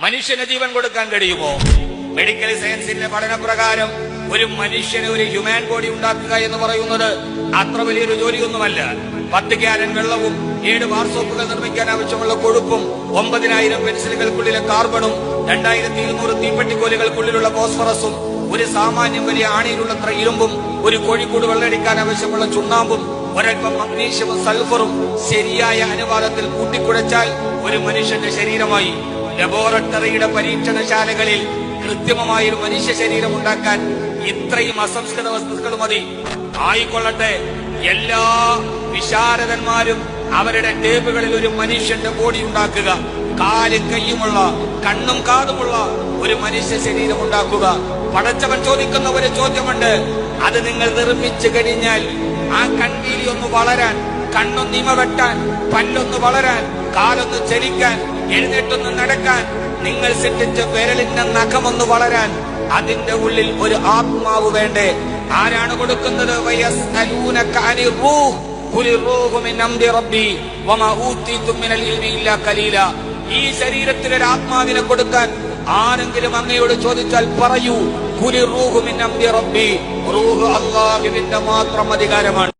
മനുഷ്യന് ജീവൻ കൊടുക്കാൻ കഴിയുമോ? മെഡിക്കൽ സയൻസിന്റെ പഠനപ്രകാരം ഒരു മനുഷ്യന് ഒരു ഹ്യൂമൻ ബോഡി ഉണ്ടാക്കുക എന്ന് പറയുന്നത് അത്ര വലിയൊരു ജോലിയൊന്നുമല്ല. പത്ത് ഗ്യാലൻ വെള്ളവും ഏഴ് വാർസോപ്പുകൾ നിർമ്മിക്കാൻ ആവശ്യമുള്ള കൊഴുപ്പും ഒമ്പതിനായിരം പെൻസിലുകൾക്കുള്ളിലെ കാർബണും രണ്ടായിരത്തി ഇരുന്നൂറ് തീപ്പെട്ടിക്കോലുകൾക്കുള്ളിലുള്ള ഫോസ്ഫറസും ഒരു സാമാന്യം വലിയ ആണിയിലുള്ളത്ര ഇരുമ്പും ഒരു കോഴിക്കൂട് വെള്ളടിക്കാൻ ആവശ്യമുള്ള ചുണ്ണാമ്പും ഒരൽപ്പം മഗ്നീഷ്യവും സൾഫറും ശരിയായ അനുപാതത്തിൽ കൂട്ടിക്കുഴച്ചാൽ ഒരു മനുഷ്യന്റെ ശരീരമായി ലബോറട്ടറിയുടെ പരീക്ഷണശാലകളിൽ കൃത്രിമമായ ഒരു മനുഷ്യ ശരീരം ഉണ്ടാക്കാൻ ഇത്രയും അസംസ്കൃത വസ്തുക്കൾ മതി. ആയിക്കൊള്ളട്ടെ. എല്ലാ വിശാരദന്മാരും അവരുടെ ടേബുകളിൽ ഒരു മനുഷ്യന്റെ ബോഡി ഉണ്ടാക്കുക. കാലും കയ്യുമുള്ള കണ്ണും കാതുമുള്ള ഒരു മനുഷ്യ ശരീരം ഉണ്ടാക്കുക. പടച്ചവൻ ചോദിക്കുന്ന ഒരു ചോദ്യമുണ്ട്. അത് നിങ്ങൾ നിർമ്മിച്ചു കഴിഞ്ഞാൽ ആ കൺവീലി ഒന്ന് വളരാൻ കണ്ണൊന്നിമ വെട്ടാൻ പല്ലൊന്ന് വളരാൻ കാലൊന്ന് ചലിക്കാൻ എഴുന്നേറ്റൊന്ന് നടക്കാൻ നിങ്ങൾ സൃഷ്ടിച്ച വിരലിന്റെ നഖമൊന്ന് വളരാൻ അതിന്റെ ഉള്ളിൽ ഒരു ആത്മാവ് വേണ്ടേ? ആരാണ് കൊടുക്കുന്നത്? ഈ ശരീരത്തിൽ ഒരു ആത്മാവിനെ കൊടുക്കാൻ ആരെങ്കിലും അങ്ങയോട് ചോദിച്ചാൽ പറയൂ കുലി റൂഹു മിൻ അംരി റബ്ബി. റൂഹ് അള്ളാഹുവിന്റെ മാത്രം അധികാരമാണ്.